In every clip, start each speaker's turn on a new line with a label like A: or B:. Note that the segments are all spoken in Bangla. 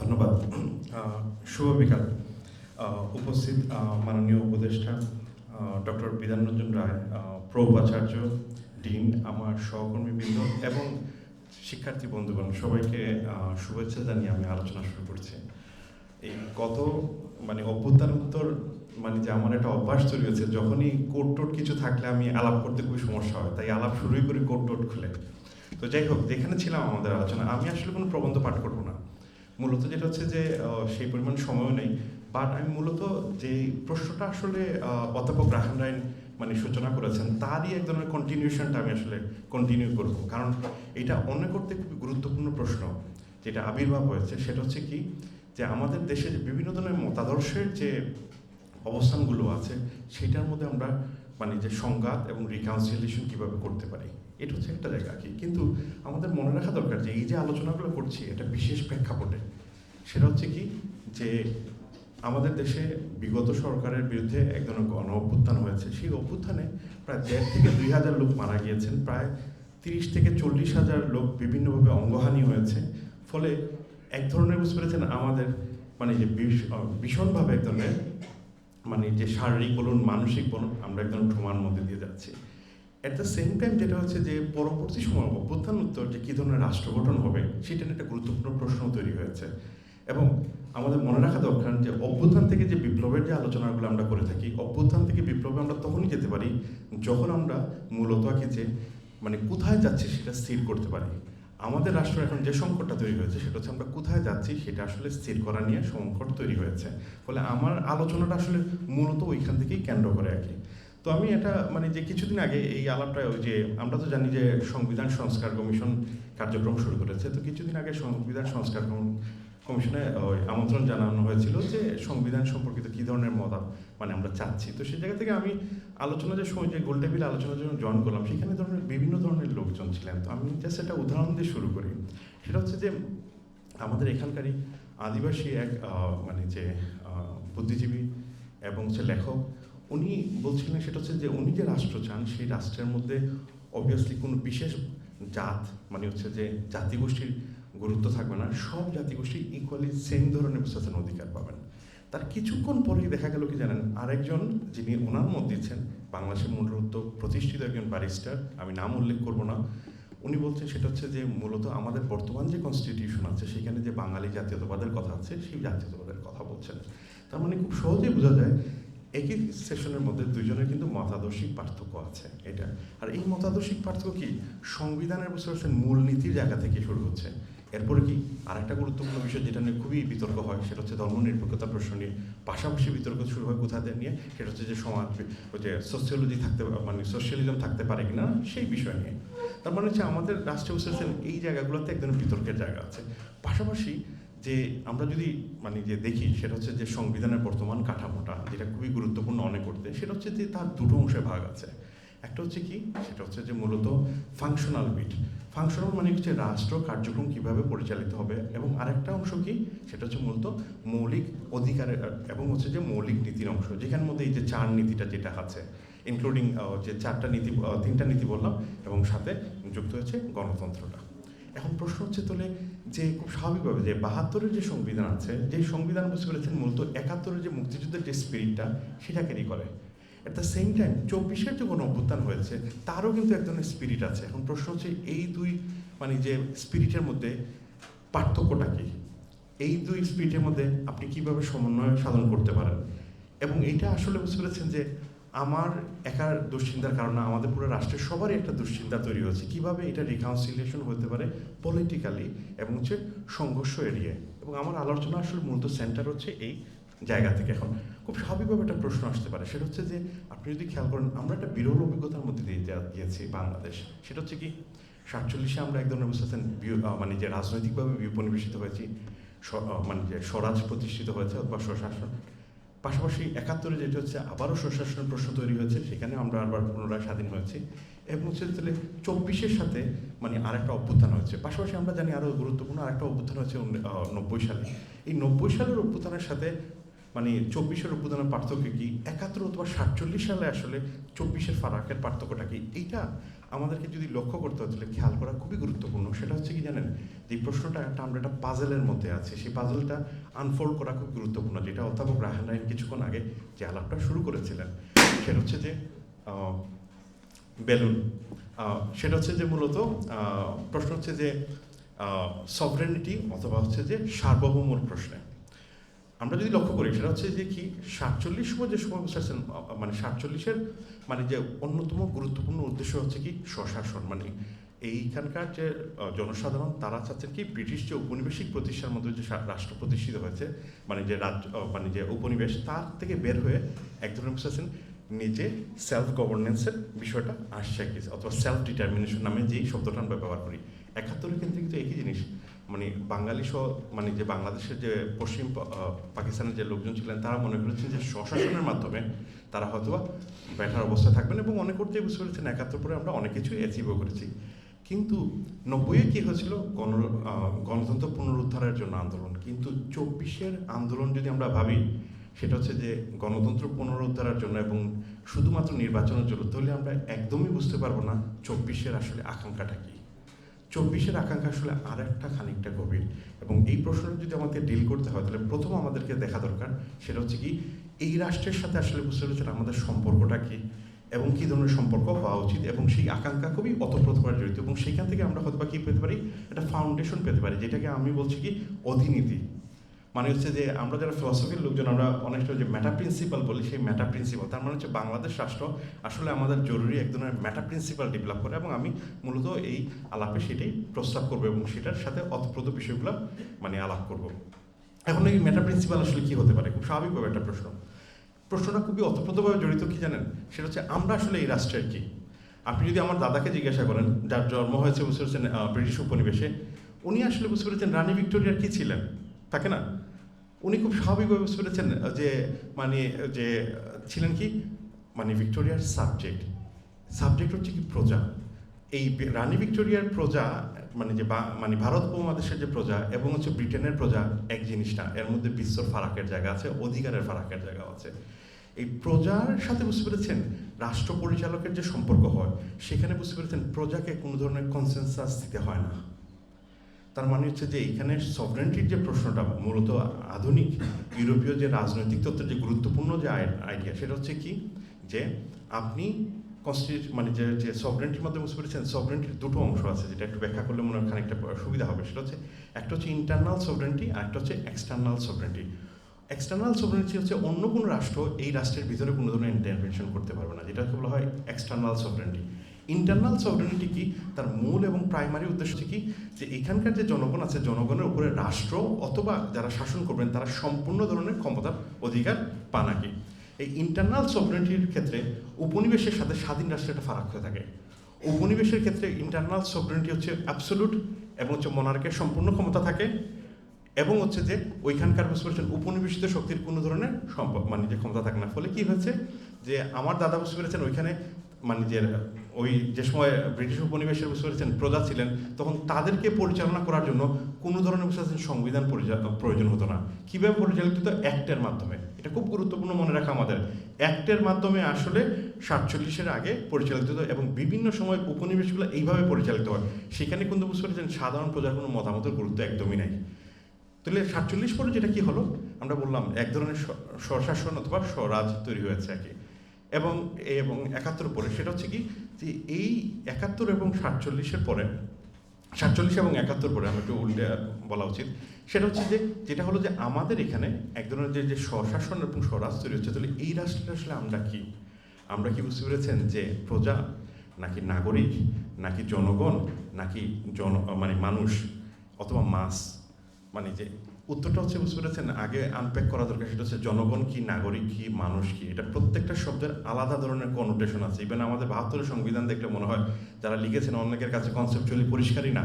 A: ধন্যবাদ। শুভ বিকাল। উপস্থিত মাননীয় উপদেষ্টা ডক্টর বিধানরঞ্জন রায় প্রৌপাচার্য ডিন, আমার সহকর্মীবৃন্দ এবং শিক্ষার্থী বন্ধুগণ, সবাইকে শুভেচ্ছা জানিয়ে আমি আলোচনা শুরু করছি। এই গত মানে অভ্যুত্থানোত্তর মানে যে আমার একটা অভ্যাস তৈরি হয়েছে যখনই কোট টোট কিছু থাকলে আমি আলাপ করতে খুবই সমস্যা হয়, তাই আলাপ শুরুই করি কোট টোট খুলে। তো যাই হোক, যেখানে ছিলাম আমাদের আলোচনা, আমি আসলে কোনো প্রবন্ধ পাঠ করব না। মূলত যেটা হচ্ছে যে সেই পরিমাণ সময়ও নেই। বাট আমি মূলত যে প্রশ্নটা আসলে অধ্যাপক রাহান রায় মানে সূচনা করেছেন, তারই এক ধরনের কন্টিনিউশনটা আমি আসলে কন্টিনিউ করব। কারণ এটা অন্য করতে খুবই গুরুত্বপূর্ণ প্রশ্ন, যেটা আবির্ভাব হয়েছে। সেটা হচ্ছে কি, যে আমাদের দেশে যে বিভিন্ন ধরনের মতাদর্শের যে অবস্থানগুলো আছে, সেটার মধ্যে আমরা মানে যে সংঘাত এবং রিকাউন্সিলেশন কীভাবে করতে পারি। এটা হচ্ছে একটা জায়গা কি। কিন্তু আমাদের মনে রাখা দরকার যে এই যে আলোচনাগুলো করছি, এটা বিশেষ প্রেক্ষাপটে। সেটা হচ্ছে কি যে আমাদের দেশে বিগত সরকারের বিরুদ্ধে এক ধরনের গণ অভ্যুত্থান হয়েছে। সেই অভ্যুত্থানে প্রায় দেড় থেকে দুই হাজার লোক মারা গিয়েছেন। প্রায় তিরিশ থেকে চল্লিশ হাজার লোক বিভিন্নভাবে অঙ্গহানি হয়েছে। ফলে এক ধরনের বুঝতে পেরেছেন আমাদের মানে যে ভীষণভাবে এক ধরনের মানে যে শারীরিক বলুন, মানসিক বলুন, আমরা একদম ট্রমার মধ্যে দিয়ে যাচ্ছি। অ্যাট দ্য সেম টাইম যেটা হচ্ছে যে পরবর্তী সময় অভ্যুত্থান উত্তর যে কী ধরনের রাষ্ট্র গঠন হবে, সেটা নিয়ে একটা গুরুত্বপূর্ণ প্রশ্ন তৈরি হয়েছে। এবং আমাদের মনে রাখা দরকার যে অভ্যুত্থান থেকে যে বিপ্লবের যে আলোচনাগুলো আমরা করে থাকি, অভ্যুত্থান থেকে বিপ্লবে আমরা তখনই যেতে পারি যখন আমরা মূলত আগে যে মানে কোথায় যাচ্ছি সেটা স্থির করতে পারি। আমাদের রাষ্ট্র এখন যে সংকটটা তৈরি হয়েছে, সেটা হচ্ছে আমরা কোথায় যাচ্ছি সেটা আসলে স্থির করা নিয়ে সংকট তৈরি হয়েছে। ফলে আমার আলোচনাটা আসলে মূলত ওইখান থেকেই কেন্দ্র করে আর কি তো আমি এটা মানে যে কিছুদিন আগে এই আলাপটা, ওই যে আমরা তো জানি যে সংবিধান সংস্কার কমিশন কার্যক্রম শুরু করেছে, তো কিছুদিন আগে সংবিধান সংস্কার কম- কমিশনে আমন্ত্রণ জানানো হয়েছিল যে সংবিধান সম্পর্কিত কী ধরনের মত মানে আমরা চাচ্ছি। তো সেই জায়গা থেকে আমি আলোচনা যে সময়, যে গোল টেবিল আলোচনার জন্য জয়েন করলাম, সেখানে ধরনের বিভিন্ন ধরনের লোকজন ছিলেন। তো আমি জাস্ট একটা উদাহরণ দিয়ে শুরু করি। সেটা হচ্ছে যে আমাদের এখানকারই আদিবাসী এক মানে যে বুদ্ধিজীবী এবং হচ্ছে লেখক উনি বলছিলেন সেটা হচ্ছে যে উনি যে রাষ্ট্র চান, সেই রাষ্ট্রের মধ্যে অবভিয়াসলি কোনো বিশেষ জাত মানে হচ্ছে যে জাতিগোষ্ঠীর গুরুত্ব থাকবে না, সব জাতিগোষ্ঠী ইকুয়ালি সেম ধরনের প্রশাসন অধিকার পাবেন। তার কিছুক্ষণ পরেই দেখা গেল কি জানেন, আরেকজন যিনি ওনার মত দিচ্ছেন, বাংলাদেশের মূলত প্রতিষ্ঠিত একজন ব্যারিস্টার আমি নাম উল্লেখ করব না, উনি বলছেন সেটা হচ্ছে যে মূলত আমাদের বর্তমান যে কনস্টিটিউশন আছে, সেখানে যে বাঙালি জাতীয়তাবাদের কথা আছে, সেই জাতীয়তাবাদের কথা বলছেন। তার মানে খুব সহজেই বোঝা যায় একই সেশনের মধ্যে দুজনের কিন্তু মতাদর্শিক পার্থক্য আছে, এটা। আর এই মতাদর্শিক পার্থক্য কি? সংবিধানের বুঝতে মূলনীতির জায়গা থেকে শুরু হচ্ছে। এরপরে কি? আরেকটা গুরুত্বপূর্ণ বিষয় যেটা নিয়ে খুবই বিতর্ক হয়, সেটা হচ্ছে ধর্মনিরপেক্ষতা প্রশ্ন নিয়ে। পাশাপাশি বিতর্ক শুরু হয় কোথাদের নিয়ে? সেটা হচ্ছে যে সমাজ যে সোশিয়োলজি থাকতে মানে সোশ্যালিজম থাকতে পারে কিনা, সেই বিষয় নিয়ে। তার মানে হচ্ছে আমাদের রাষ্ট্রীয় এই জায়গাগুলোতে একদম বিতর্কের জায়গা আছে। পাশাপাশি যে আমরা যদি মানে যে দেখি, সেটা হচ্ছে যে সংবিধানের বর্তমান কাঠামোটা, যেটা খুবই গুরুত্বপূর্ণ অনেক করতে, সেটা হচ্ছে যে তার দুটো অংশে ভাগ আছে। একটা হচ্ছে কি, সেটা হচ্ছে যে মূলত ফাংশনাল বিট ফাংশনাল মানে হচ্ছে রাষ্ট্র কার্যক্রম কীভাবে পরিচালিত হবে, এবং আরেকটা অংশ কি, সেটা হচ্ছে মূলত মৌলিক অধিকারের, এবং হচ্ছে যে মৌলিক নীতির অংশ, যেখানের মধ্যে এই যে চার নীতিটা যেটা আছে ইনক্লুডিং যে চারটা নীতি তিনটা নীতি বললাম, এবং সাথে যুক্ত হচ্ছে গণতন্ত্রটা। এখন প্রশ্ন হচ্ছে তাহলে যে খুব স্বাভাবিকভাবে যে বাহাত্তরের যে সংবিধান আছে, যে সংবিধান বুঝতে পেরেছেন মূলত একাত্তরের যে মুক্তিযুদ্ধের যে স্পিরিটটা সেটা ক্যারি করে। অ্যাট দ্য সেম টাইম চব্বিশের যে কোনো অভ্যুত্থান হয়েছে, তারও কিন্তু এক ধরনের স্পিরিট আছে। এখন প্রশ্ন হচ্ছে, এই দুই মানে যে স্পিরিটের মধ্যে পার্থক্যটা কী? এই দুই স্পিরিটের মধ্যে আপনি কীভাবে সমন্বয় সাধন করতে পারেন? এবং এটা আসলে বুঝতে পেরেছেন যে আমার একার দুশ্চিন্তার কারণে আমাদের পুরো রাষ্ট্রের সবারই একটা দুশ্চিন্তা তৈরি হয়েছে। কীভাবে এটা রিকাউন্সিলিয়েশন হতে পারে পলিটিক্যালি এবং হচ্ছে সংঘর্ষ এড়িয়ে? এবং আমার আলোচনা আসলে মূলত সেন্টার হচ্ছে এই জায়গা থেকে এখন। খুব স্বাভাবিকভাবে একটা প্রশ্ন আসতে পারে, সেটা হচ্ছে যে আপনি যদি খেয়াল করেন, আমরা একটা বিরল অভিজ্ঞতার মধ্যে দিয়ে গিয়েছি বাংলাদেশ। সেটা হচ্ছে কি, সাতচল্লিশে আমরা এক ধরনের বুঝতেছেন মানে যে রাজনৈতিকভাবে বিপনিবেশিত হয়েছি মানে যে স্বরাজ প্রতিষ্ঠিত হয়েছে অথবা স্বশাসন পাশাপাশি একাত্তরে যেটি হচ্ছে আবারও সুশাসনের প্রশ্ন তৈরি হয়েছে, সেখানে আমরা আবার পুনরায় স্বাধীন হয়েছি। এবং হচ্ছে তাহলে চব্বিশের সাথে মানে আরেকটা অভ্যুত্থান হয়েছে। পাশাপাশি আমরা জানি আরও গুরুত্বপূর্ণ আরেকটা অভ্যুত্থান হয়েছে নব্বই সালে। এই নব্বই সালের অভ্যুত্থানের সাথে মানে চব্বিশের উপাদানের পার্থক্য কি? একাত্তর অথবা সাতচল্লিশ সালে আসলে চব্বিশের ফারাকের পার্থক্যটা কি? এইটা আমাদেরকে যদি লক্ষ্য করতে হয়, তাহলে খেয়াল করা খুবই গুরুত্বপূর্ণ। সেটা হচ্ছে কি জানেন? যে প্রশ্নটা একটা আমরা একটা পাজেলের মধ্যে আছে, সেই পাজেলটা আনফোল্ড করা খুব গুরুত্বপূর্ণ। যেটা অধ্যাপক রাহান রাইন কিছুক্ষণ আগে যে আলাপটা শুরু করেছিলেন, সেটা হচ্ছে যে বেলুন। সেটা হচ্ছে যে মূলত প্রশ্ন হচ্ছে যে সভরেনিটি অথবা হচ্ছে যে সার্বভৌমর প্রশ্নে। আমরা যদি লক্ষ্য করি, সেটা হচ্ছে যে কি, সাতচল্লিশ সময় যে সময় মানে সাতচল্লিশের মানে যে অন্যতম গুরুত্বপূর্ণ উদ্দেশ্য হচ্ছে কি, স্বশাসন। মানে এইখানকার যে জনসাধারণ, তারা চাচ্ছেন কি, ব্রিটিশ যে উপনিবেশিক প্রতিষ্ঠার মধ্যে যে রাষ্ট্র প্রতিষ্ঠিত হয়েছে মানে যে রাজ্য মানে যে উপনিবেশ তার থেকে বের হয়ে এক ধরনের বসেছেন নিজে সেলফ গভর্নেন্সের বিষয়টা আসছে অথবা সেলফ ডিটারমিনেশন নামে যেই শব্দটা আমরা ব্যবহার করি। একাত্তরের ক্ষেত্রে কিন্তু একই জিনিস। মানে বাঙালি সহ মানে যে বাংলাদেশের যে পশ্চিম পাকিস্তানের যে লোকজন ছিলেন, তারা মনে করেছেন যে স্বশাসনের মাধ্যমে তারা হয়তো বেটার অবস্থায় থাকবেন এবং অনেক করতে বুঝতে পেরেছেন, একাত্তর পরে আমরা অনেক কিছুই অ্যাচিভও করেছি। কিন্তু নব্বইয়ে কী হয়েছিল? গণ গণতন্ত্র পুনরুদ্ধারের জন্য আন্দোলন। কিন্তু চব্বিশের আন্দোলন যদি আমরা ভাবি, সেটা হচ্ছে যে গণতন্ত্র পুনরুদ্ধারের জন্য এবং শুধুমাত্র নির্বাচনের জন্য, তাহলে আমরা একদমই বুঝতে পারব না চব্বিশের আসলে আকাঙ্ক্ষাটা কী। চব্বিশের আকাঙ্ক্ষা আসলে আর একটা খানিকটা গভীর। এবং এই প্রশ্নটা যদি আমাদের ডিল করতে হয়, তাহলে প্রথম আমাদেরকে দেখা দরকার, সেটা হচ্ছে কি, এই রাষ্ট্রের সাথে আসলে বুঝতে পেরেছেন আমাদের সম্পর্কটা কি এবং কী ধরনের সম্পর্ক হওয়া উচিত এবং সেই আকাঙ্ক্ষা খুবই অতপ্রতভাবে জড়িত এবং সেখান থেকে আমরা হয়তো বা কী পেতে পারি? একটা ফাউন্ডেশন পেতে পারি, যেটাকে আমি বলছি কি, অধিনীতি। মানে হচ্ছে যে আমরা যারা ফিলসফির লোকজন, আমরা অনেকটা যে ম্যাটা প্রিন্সিপাল বলি সেই ম্যাটা প্রিন্সিপাল তার মানে হচ্ছে বাংলাদেশ রাষ্ট্র আসলে আমাদের জরুরি এক ধরনের ম্যাটা প্রিন্সিপাল ডেভেলপ করে এবং আমি মূলত এই আলাপে সেটাই প্রস্তাব করব এবং সেটার সাথে অতপ্রত বিষয়গুলো মানে আলাপ করব। এখন এই ম্যাটা প্রিন্সিপাল আসলে কি হতে পারে? খুব স্বাভাবিকভাবে একটা প্রশ্ন। প্রশ্নটা খুবই অতপ্রতভাবে জড়িত কি জানেন? সেটা হচ্ছে আমরা আসলে এই রাষ্ট্রের কি? আপনি যদি আমার দাদাকে জিজ্ঞাসা করেন, যার জন্ম হয়েছে বুঝতে পারছেন ব্রিটিশ উপনিবেশে, উনি আসলে বুঝতে পেরেছেন রানী ভিক্টোরিয়ার কি ছিলেন? থাকে না উনি খুব স্বাভাবিকভাবে পেরেছেন যে মানে যে ছিলেন কি? মানে ভিক্টোরিয়ার সাবজেক্ট। সাবজেক্ট হচ্ছে কি প্রজা। এই রানী ভিক্টোরিয়ার প্রজা মানে যে মানে ভারত উপমহাদেশের যে প্রজা এবং হচ্ছে ব্রিটেনের প্রজা, এক জিনিস না, এর মধ্যে বিশ্বর ফারাকের জায়গা আছে, অধিকারের ফারাকের জায়গা আছে। এই প্রজার সাথে বুঝতে পেরেছেন, রাষ্ট্র পরিচালকের যে সম্পর্ক হয়, সেখানে বুঝতে পেরেছেন প্রজাকে কোনো ধরনের কনসেনসাস দিতে হয় না। তার মানে হচ্ছে যে এইখানে সভরেন্টির যে প্রশ্নটা মূলত আধুনিক ইউরোপীয় যে রাজনৈতিক তত্ত্বের যে গুরুত্বপূর্ণ যে আইডিয়া সেটা হচ্ছে কি? যে আপনি কনস্টিটিউট মানে যে যে সভরেন্টির মধ্যে বুঝতে পেরেছেন সভরেন্টির দুটো অংশ আছে, যেটা একটু ব্যাখ্যা করলে মনে হয় খানিকটা সুবিধা হবে। সেটা হচ্ছে, একটা হচ্ছে ইন্টারনাল সভরেন্টি আর একটা হচ্ছে এক্সটার্নাল সভরেন্টি এক্সটার্নাল সভরেন্টি হচ্ছে অন্য কোনো রাষ্ট্র এই রাষ্ট্রের ভিতরে কোনো ধরনের ইন্টারভেনশন করতে পারবে না, যেটাকে বলা হয় এক্সটার্নাল সভরেন্টি ইন্টারনাল সভরেনিটি কি? তার মূল এবং প্রাইমারি উদ্দেশ্য কি? যে এখানকার যে জনগণ আছে, জনগণের উপরে রাষ্ট্র অথবা যারা শাসন করবেন, তারা সম্পূর্ণ ধরনের ক্ষমতার অধিকার পান কি এই ইন্টারনাল সভরেনিটির ক্ষেত্রে উপনিবেশের সাথে স্বাধীন রাষ্ট্রের একটা ফারাক হয়ে থাকে। উপনিবেশের ক্ষেত্রে ইন্টারনাল সভরেনিটি হচ্ছে অ্যাবসোলুট এবং হচ্ছে মনার্কের সম্পূর্ণ ক্ষমতা থাকে এবং হচ্ছে যে ওইখানকার পেরেছেন উপনিবেশিত শক্তির কোনো ধরনের সম্পদ মানে যে ক্ষমতা থাকে না। ফলে কি হয়েছে? যে আমার দাদা বুঝতে পেরেছেন ওইখানে মানে যে, ওই যে সময় ব্রিটিশ উপনিবেশের পেরেছেন প্রজা ছিলেন, তখন তাদেরকে পরিচালনা করার জন্য কোনো ধরনের পেরেছেন সংবিধান প্রয়োজন হতো না। কীভাবে পরিচালিত? অ্যাক্টের মাধ্যমে। এটা খুব গুরুত্বপূর্ণ মনে রাখা আমাদের। অ্যাক্টের মাধ্যমে আসলে সাতচল্লিশের আগে পরিচালিত হতো এবং বিভিন্ন সময় উপনিবেশগুলো এইভাবে পরিচালিত হয়। সেখানে কিন্তু বুঝতে পেরেছেন, সাধারণ প্রজার কোনো মতামতের গুরুত্ব একদমই নাই। তাহলে সাতচল্লিশ পরে যেটা কি হলো? আমরা বললাম, এক ধরনের স্বশাসন অথবা স্বরাজ তৈরি হয়েছে আর কি এবং এবং একাত্তর পরে, সেটা হচ্ছে কি যে এই একাত্তর এবং সাতচল্লিশের পরে, সাতচল্লিশ এবং একাত্তর পরে আমি একটু উল্টে বলা উচিত, সেটা হচ্ছে যে, যেটা হলো যে আমাদের এখানে এক ধরনের যে যে স্বশাসন এবং স্বরাজ তৈরি হচ্ছে, তাহলে এই রাষ্ট্রটা আসলে আমরা কি? আমরা কি বুঝতে পেরেছেন যে প্রজা, নাকি নাগরিক, নাকি জনগণ, নাকি জন মানে মানুষ, অথবা মাস মানে যে উত্তরটা হচ্ছে বুঝতে পেরেছেন, আগে আনপ্যাক করা দরকার, সেটা হচ্ছে জনগণ কি, নাগরিক কি, মানুষ কি, এটা প্রত্যেকটা শব্দের আলাদা ধরনের কনোটেশন আছে। ইভেন আমাদের বাহাত্তরের সংবিধান দেখলে মনে হয় যারা লিখেছেন অনেকের কাছে কনসেপচুয়ালি পরিষ্কারই না।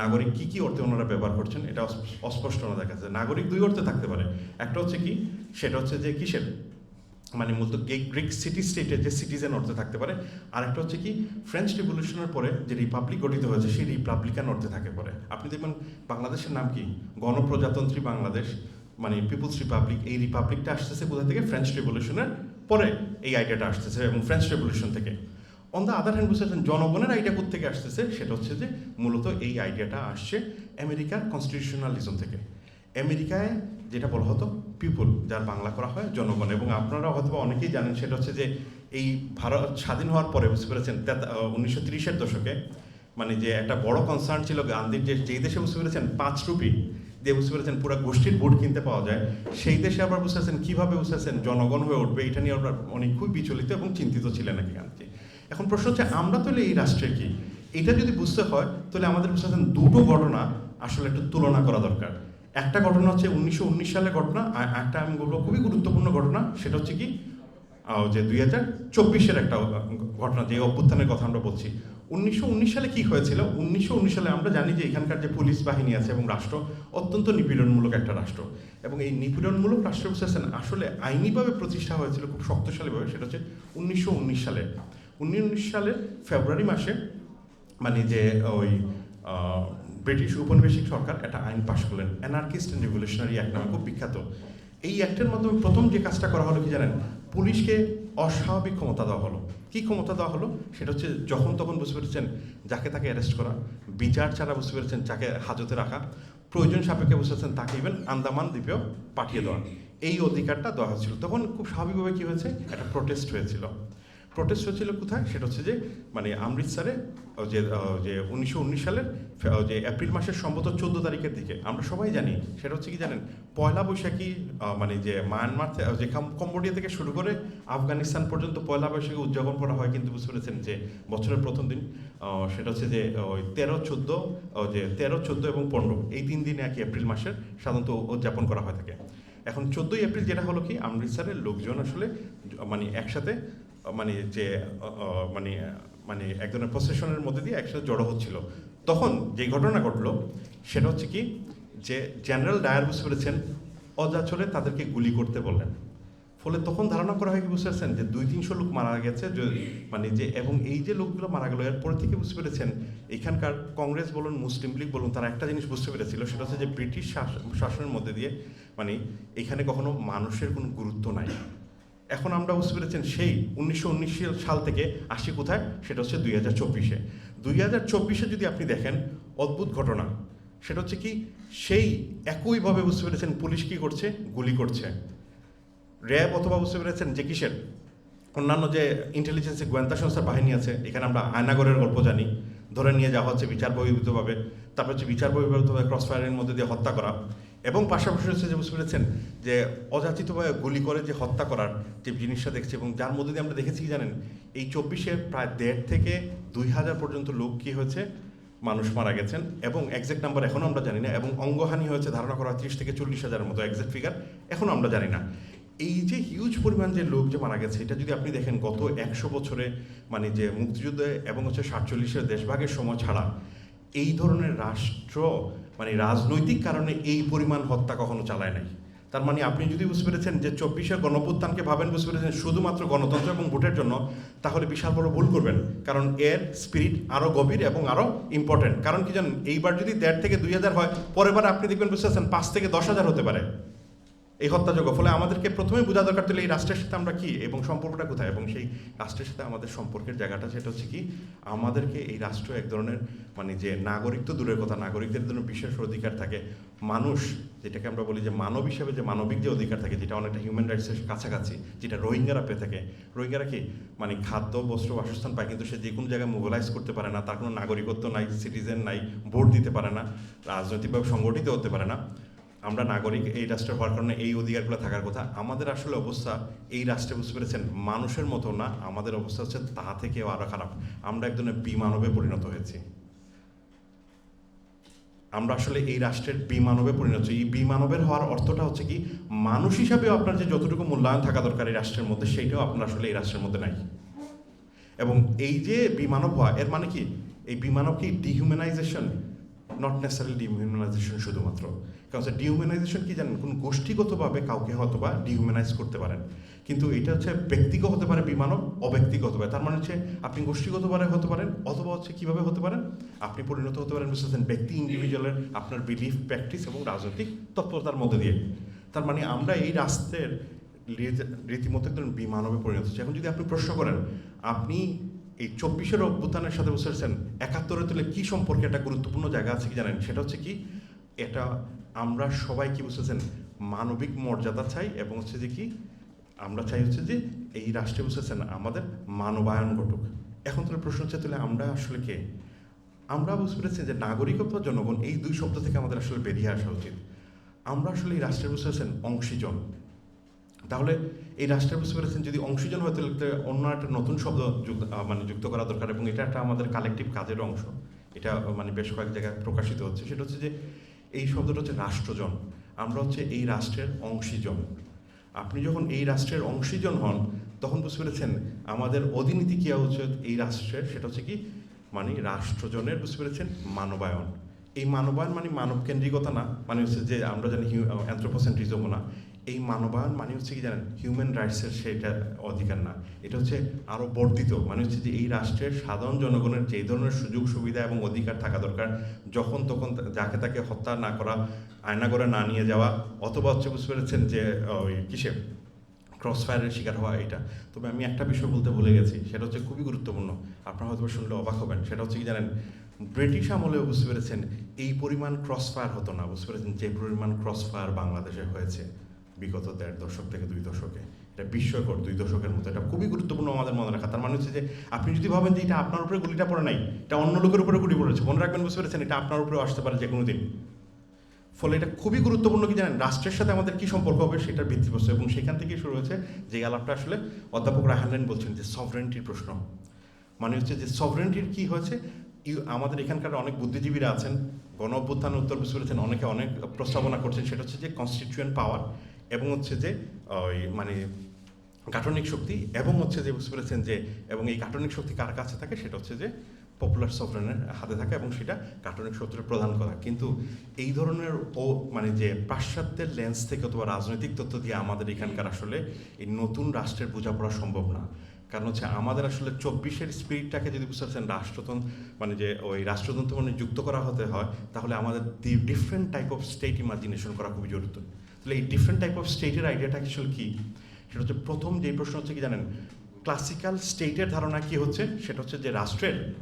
A: নাগরিক কি কি অর্থে ওনারা ব্যবহার করছেন, এটা অস্পষ্ট ওনাদের কাছে। নাগরিক দুই অর্থে থাকতে পারে। একটা হচ্ছে কি, সেটা হচ্ছে যে কিসের? মানে মূলত গ্রিক সিটি স্টেটের যে সিটিজেন অর্থে থাকতে পারে আর একটা হচ্ছে কি ফ্রেঞ্চ রিভলিউশনের পরে যে রিপাবলিক গঠিত হয়েছে, সেই রিপাবলিকান অর্থে থাকে পরে। আপনি দেখবেন বাংলাদেশের নাম কি? গণপ্রজাতন্ত্রী বাংলাদেশ মানে পিপুলস রিপাবলিক এই রিপাবলিকটা আসতেছে কোথা থেকে? ফ্রেঞ্চ রেভলিউশনের পরে এই আইডিয়াটা আসতেছে এবং ফ্রেঞ্চ রেভলিউশন থেকে। অন দ্য আদার হ্যান্ড বুঝতে জনগণের আইডিয়া থেকে আসতেছে? সেটা হচ্ছে যে মূলত এই আইডিয়াটা আসছে আমেরিকার কনস্টিটিউশনালিজম থেকে। আমেরিকায় যেটা বলা হতো পিপুল যার বাংলা করা হয় জনগণ। এবং আপনারা হয়তো অনেকেই জানেন, সেটা হচ্ছে যে এই ভারত স্বাধীন হওয়ার পরে বুঝতে পেরেছেন উনিশশো তিরিশের দশকে মানে যে একটা বড় কনসার্ন ছিল গান্ধীর যে, যেই দেশে বুঝতে পেরেছেন পাঁচ রুপি দিয়ে বুঝতে পেরেছেন পুরো গোষ্ঠীর ভোট কিনতে পাওয়া যায়, সেই দেশে আবার বুঝতে পারছেন কীভাবে বুঝতে পারছেন জনগণ হয়ে উঠবে, এটা নিয়ে আবার অনেক খুব বিচলিত এবং চিন্তিত ছিলেন নাকি গান্ধী এখন প্রশ্ন হচ্ছে, আমরা তাহলে এই রাষ্ট্রের কি? এটা যদি বুঝতে হয়, তাহলে আমাদের বুঝতে পারছেন দুটো ঘটনা আসলে একটু তুলনা করা দরকার। একটা ঘটনা হচ্ছে উনিশশো উনিশ সালের ঘটনা, আর একটা আমি বলব খুবই গুরুত্বপূর্ণ ঘটনা, সেটা হচ্ছে কি যে দুই হাজার চব্বিশের একটা ঘটনা, যে অভ্যুত্থানের কথা আমরা বলছি। উনিশশো উনিশ সালে কি হয়েছিল? উনিশশো উনিশ সালে আমরা জানি যে এখানকার যে পুলিশ বাহিনী আছে এবং রাষ্ট্র অত্যন্ত নিপীড়নমূলক একটা রাষ্ট্র। এবং এই নিপীড়নমূলক রাষ্ট্র বুঝতেছেন আসলে আইনিভাবে প্রতিষ্ঠা হয়েছিল খুব শক্তিশালীভাবে, সেটা হচ্ছে উনিশশো উনিশ সালে। উনিশ সালের ফেব্রুয়ারি মাসে মানে যে ওই ব্রিটিশ উপনিবেশিক সরকার একটা আইন পাশ করলেন। অ্যানার্কিস্ট অ্যান্ড রিভলিউশনারি অ্যাক্ট নামে খুব বিখ্যাত। এই অ্যাক্টের মাধ্যমে প্রথম যে কাজটা করা হলো কি জানেন? পুলিশকে অস্বাভাবিক ক্ষমতা দেওয়া হলো। কি ক্ষমতা দেওয়া হলো? সেটা হচ্ছে যখন তখন বুঝতে পেরেছেন যাকে তাকে অ্যারেস্ট করা, বিচার ছাড়া বুঝতে পেরেছেন যাকে হাজতে রাখা, প্রয়োজন সাপেক্ষে বুঝতে পেরেছেন তাকে ইভেন আন্দামান দ্বীপেও পাঠিয়ে দেওয়া। এই অধিকারটা দেওয়া হয়েছিল। তখন খুব স্বাভাবিকভাবে কী হয়েছে? একটা প্রোটেস্ট হয়েছিল। প্রোটেস্ট হচ্ছিল কোথায়? সেটা হচ্ছে যে মানে অমৃতসরে যে যে উনিশশো উনিশ সালের যে এপ্রিল মাসের সম্ভবত চোদ্দ তারিখের দিকে। আমরা সবাই জানি, সেটা হচ্ছে কি জানেন? পয়লা বৈশাখী মানে যে মায়ানমার যে কম্বোডিয়া থেকে শুরু করে আফগানিস্তান পর্যন্ত পয়লা বৈশাখী উদযাপন করা হয় কিন্তু বুঝতে পেরেছেন যে বছরের প্রথম দিন সেটা হচ্ছে যে ওই তেরো, চোদ্দ যে তেরো, চোদ্দ এবং পনেরো, এই তিন দিনে আর কি এপ্রিল মাসের সাধারণত উদযাপন করা হয় থাকে। এখন চোদ্দোই এপ্রিল যেটা হলো কি অমৃতসরের লোকজন আসলে মানে একসাথে মানে যে মানে মানে এক ধরনের প্রসেশনের মধ্যে দিয়ে একসাথে জড়ো হচ্ছিল। তখন যে ঘটনা ঘটলো, সেটা হচ্ছে কি, যে জেনারেল ডায়ার বুঝতে পেরেছেন অজাচরে তাদেরকে গুলি করতে বললেন। ফলে তখন ধারণা করা হয় কি, বুঝতে পারছেন, যে দুই তিনশো লোক মারা গেছে মানে যে, এবং এই যে লোকগুলো মারা গেল এরপর থেকে বুঝতে পেরেছেন, এখানকার কংগ্রেস বলুন, মুসলিম লীগ বলুন, তারা একটা জিনিস বুঝতে পেরেছিল, সেটা হচ্ছে যে ব্রিটিশ শাস- শাসনের মধ্যে দিয়ে মানে এখানে কখনো মানুষের কোনো গুরুত্ব নাই। এখন আমরা বুঝতে পেরেছেন সেই উনিশশো উনিশ সাল থেকে আসি কোথায়? সেটা হচ্ছে দুই হাজার চব্বিশে। দুই হাজার চব্বিশে যদি আপনি দেখেন, অদ্ভুত ঘটনা। সেটা হচ্ছে কি, সেই একইভাবে বুঝতে পেরেছেন পুলিশ কি করছে? গুলি করছে। র্যাব অথবা বুঝতে পেরেছেন যে কিসের? অন্যান্য যে ইন্টেলিজেন্সে গোয়েন্দা সংস্থার বাহিনী আছে, এখানে আমরা আয়নাগরের গল্প জানি। ধরে নিয়ে যাওয়া হচ্ছে বিচার বহির্ভূতভাবে। তারপর হচ্ছে বিচার বহির্ভূতভাবে ক্রস ফায়ারের মধ্যে দিয়ে হত্যা করা। এবং পাশাপাশি হচ্ছে যে বুঝতে পেরেছেন যে অযাচিতভাবে গুলি করে যে হত্যা করার যে জিনিসটা দেখছি এবং যার মধ্যে দিয়ে আমরা দেখেছি কি জানেন, এই চব্বিশে প্রায় দেড় থেকে দুই হাজার পর্যন্ত লোক কী হয়েছে, মানুষ মারা গেছেন এবং এক্সাক্ট নাম্বার এখনও আমরা জানি না এবং অঙ্গহানি হয়েছে ধারণা করা ত্রিশ থেকে চল্লিশ হাজারের মতো এক্সাক্ট ফিগার এখনও আমরা জানি না। এই যে হিউজ পরিমাণ যে লোক যে মারা গেছে, এটা যদি আপনি দেখেন গত একশো বছরে মানে যে মুক্তিযুদ্ধে এবং হচ্ছে সাতচল্লিশের দেশভাগের সময় ছাড়া এই ধরনের রাষ্ট্র মানে রাজনৈতিক কারণে এই পরিমাণ হত্যা কখনো চালায় নাই। তার মানে আপনি যদি বুঝতে পেরেছেন যে চব্বিশে গণপ্রত্যানকে ভাবেন, বুঝতে পেরেছেন শুধুমাত্র গণতন্ত্র এবং ভোটের জন্য, তাহলে বিশাল বড় ভুল করবেন। কারণ এর স্পিরিট আরও গভীর এবং আরও ইম্পর্টেন্ট কারণ কি জানেন, এইবার যদি দেড় থেকে দুই হাজার হয়, পরের আপনি দেখবেন, বুঝতে পারছেন, পাঁচ থেকে দশ হাজার হতে পারে। এই হত্যাযোগ্য ফলে আমাদেরকে প্রথমে বোঝা দরকার তাহলে এই রাষ্ট্রের সাথে আমরা কি এবং সম্পর্কটা কোথায় এবং সেই রাষ্ট্রের সাথে আমাদের সম্পর্কের জায়গাটা সেটা হচ্ছে কি, আমাদেরকে এই রাষ্ট্র এক ধরনের মানে যে নাগরিক তো দূরের কথা, নাগরিকদের জন্য বিশেষ অধিকার থাকে। মানুষ যেটাকে আমরা বলি যে মানব হিসেবে যে মানবিক যে অধিকার থাকে, যেটা অনেকটা হিউম্যান রাইটসের কাছাকাছি, যেটা রোহিঙ্গারা পেয়ে থাকে। রোহিঙ্গারা কি? মানে খাদ্য, বস্ত্র, বাসস্থান পায়, কিন্তু সে যে কোনো জায়গায় মোবিলাইজ করতে পারে না, তার কোনো নাগরিকত্ব নাই সিটিজেন নাই, ভোট দিতে পারে না, রাজনৈতিকভাবে সংগঠিত হতে পারে না। আমরা নাগরিক এই রাষ্ট্রে হওয়ার কারণে এই অধিকারগুলো থাকার কথা। আমাদের আসলে অবস্থা এই রাষ্ট্রে বুঝতে পেরেছেন, মানুষের মতো না, আমাদের অবস্থা হচ্ছে তা থেকেও আরও খারাপ। আমরা এক ধরনের বিমানবে পরিণত হয়েছি। আমরা আসলে এই রাষ্ট্রের বিমানবে পরিণত। এই বিমানবের হওয়ার অর্থটা হচ্ছে কি, মানুষ হিসাবেও আপনার যে যতটুকু মূল্যায়ন থাকা দরকার এই রাষ্ট্রের মধ্যে সেইটাও আপনার আসলে এই রাষ্ট্রের মধ্যে নাই। এবং এই যে বিমানব হওয়া, এর মানে কি? এই বিমানব কি ডিহিউম্যানাইজেশন নট নেসারালি ডিহিউম্যানাইজেশন শুধুমাত্র। কারণ হচ্ছে ডিহিউম্যানাইজেশন কি জানেন? কোন গোষ্ঠীগতভাবে কাউকে হয়তো বা ডিহিউম্যানাইজ করতে পারেন। কিন্তু এটা হচ্ছে ব্যক্তিগত হতে পারে বিমানব অব্যক্তিগত তার মানে হচ্ছে আপনি গোষ্ঠীগতভাবে হতে পারেন অথবা হচ্ছে কীভাবে হতে পারেন? আপনি পরিণত হতে পারেন বুঝতেছেন ব্যক্তি ইন্ডিভিজুয়ালের আপনার বিলিফ প্র্যাকটিস এবং রাজনৈতিক তৎপরতার মধ্যে দিয়ে। তার মানে আমরা এই রাস্তার রীতিমতো একদম বিমানবে পরিণত হচ্ছে। এখন যদি আপনি প্রশ্ন করেন, আপনি এই চব্বিশের অভ্যুত্থানের সাথে বুঝতে পারছেন একাত্তরে তুলে কী সম্পর্কে একটা গুরুত্বপূর্ণ জায়গা আছে কি জানেন? সেটা হচ্ছে কি, এটা আমরা সবাই কি বুঝতেছেন মানবিক মর্যাদা চাই এবং হচ্ছে যে কি, আমরা চাই হচ্ছে যে এই রাষ্ট্রে বুঝতেছেন আমাদের মানবায়ন ঘটুক। এখন তাহলে প্রশ্ন হচ্ছে, তাহলে আমরা আসলে কে? আমরা বুঝতে পেরেছি যে নাগরিকত্ব, জনগণ, এই দুই শব্দ থেকে আমাদের আসলে বেরিয়ে আসা উচিত। আমরা আসলে এই রাষ্ট্রের পেরেছেন অংশীজন। তাহলে এই রাষ্ট্রের বুঝতে পেরেছেন যদি অংশীজন হয়, তাহলে অন্য একটা নতুন শব্দ যুক্ত মানে যুক্ত করা দরকার এবং এটা একটা আমাদের কালেকটিভ কাজের অংশ। এটা মানে বেশ কয়েক জায়গায় প্রকাশিত হচ্ছে। সেটা হচ্ছে যে এই শব্দটা হচ্ছে রাষ্ট্রজন। আমরা হচ্ছে এই রাষ্ট্রের অংশীজন। আপনি যখন এই রাষ্ট্রের অংশীজন হন, তখন বুঝতে পেরেছেন আমাদের অধীনীতি কী হওয়া উচিত এই রাষ্ট্রের, সেটা হচ্ছে কি মানে রাষ্ট্রজনের বুঝতে পেরেছেন মানবায়ন। এই মানবায়ন মানে মানব কেন্দ্রিকতা না মানে হচ্ছে যে আমরা জানি অ্যান্থ্রোপোসেন্ট্রিজমও না। এই মানবায়ন মানে হচ্ছে কি জানেন? হিউম্যান রাইটসের সেটা অধিকার না। এটা হচ্ছে আরও বর্ধিত। মানে হচ্ছে যে এই রাষ্ট্রের সাধারণ জনগণের যেই ধরনের সুযোগ, সুবিধা এবং অধিকার থাকা দরকার, যখন তখন যাকে তাকে হত্যা না করা, আয়না করে না নিয়ে যাওয়া, অথবা হচ্ছে বুঝতে পেরেছেন যে ওই কিসে ক্রস ফায়ারের শিকার হওয়া এটা। তবে আমি একটা বিষয় বলতে ভুলে গেছি, সেটা হচ্ছে খুবই গুরুত্বপূর্ণ। আপনারা হয়তো শুনলে অবাক হবেন। সেটা হচ্ছে কি জানেন? ব্রিটিশ আমলেও বুঝতে পেরেছেন এই পরিমাণ ক্রস ফায়ার হতো না। বুঝতে পেরেছেন যে পরিমাণ ক্রস ফায়ার বাংলাদেশে হয়েছে বিগত দেড় দশক থেকে দুই দশকে। এটা বিস্ময়কর, দুই দশকের মতো। এটা খুবই গুরুত্বপূর্ণ আমাদের মনে রাখা। তার মানে হচ্ছে যে আপনি যদি ভাবেন যে এটা আপনার উপরে গুলিটা পড়ে নাই, এটা অন্য লোকের উপরে গুলি পড়েছে, মনে রাখবেন বুঝতে পেরেছেন এটা আপনার উপরেও আসতে পারে যে কোনো দিন। ফলে এটা খুবই গুরুত্বপূর্ণ কি জানেন? রাষ্ট্রের সাথে আমাদের কী সম্পর্ক হবে সেটার ভিত্তিপ্রস্তর এবং সেখান থেকেই শুরু হয়েছে যে আলাপটা আসলে অধ্যাপক রাহানলেন বলছেন যে সভরেন্টির প্রশ্ন। মানে হচ্ছে যে সভরেন্টির কী হয়েছে? আমাদের এখানকার অনেক বুদ্ধিজীবীরা আছেন, গণ অভ্যুত্থান উত্তর পেরেছেন অনেকে অনেক প্রস্তাবনা করছেন, সেটা হচ্ছে যে কনস্টিটিউয়েন্ট পাওয়ার এবং হচ্ছে যে, ওই মানে গাঠনিক শক্তি এবং হচ্ছে যে বুঝতে পেরেছেন যে, এবং এই গাঠনিক শক্তি কার কাছে থাকে, সেটা হচ্ছে যে পপুলার সফরেনের হাতে থাকে এবং সেটা গাঠনিক শক্তির প্রদান করা কিন্তু এই ধরনের ও মানে যে পাশ্চাত্যের লেন্স থেকে অথবা রাজনৈতিক তথ্য দিয়ে আমাদের এখানকার আসলে এই নতুন রাষ্ট্রের বোঝাপড়া সম্ভব না। কারণ হচ্ছে আমাদের আসলে চব্বিশের স্পিরিটটাকে যদি বুঝতে পারছেন, রাষ্ট্রতন্ত্র মানে যে ওই রাষ্ট্রতন্ত্র মানে যুক্ত করা হতে হয়, তাহলে আমাদের the different type of state imagination করা খুবই জরুরি। তাহলে এই ডিফারেন্ট টাইপ অফ স্টেটের আইডিয়াটা আসলে কী? সেটা হচ্ছে প্রথম যে প্রশ্ন হচ্ছে কি জানেন? ক্লাসিক্যাল স্টেটের ধারণা কি হচ্ছে? সেটা হচ্ছে যে রাষ্ট্রের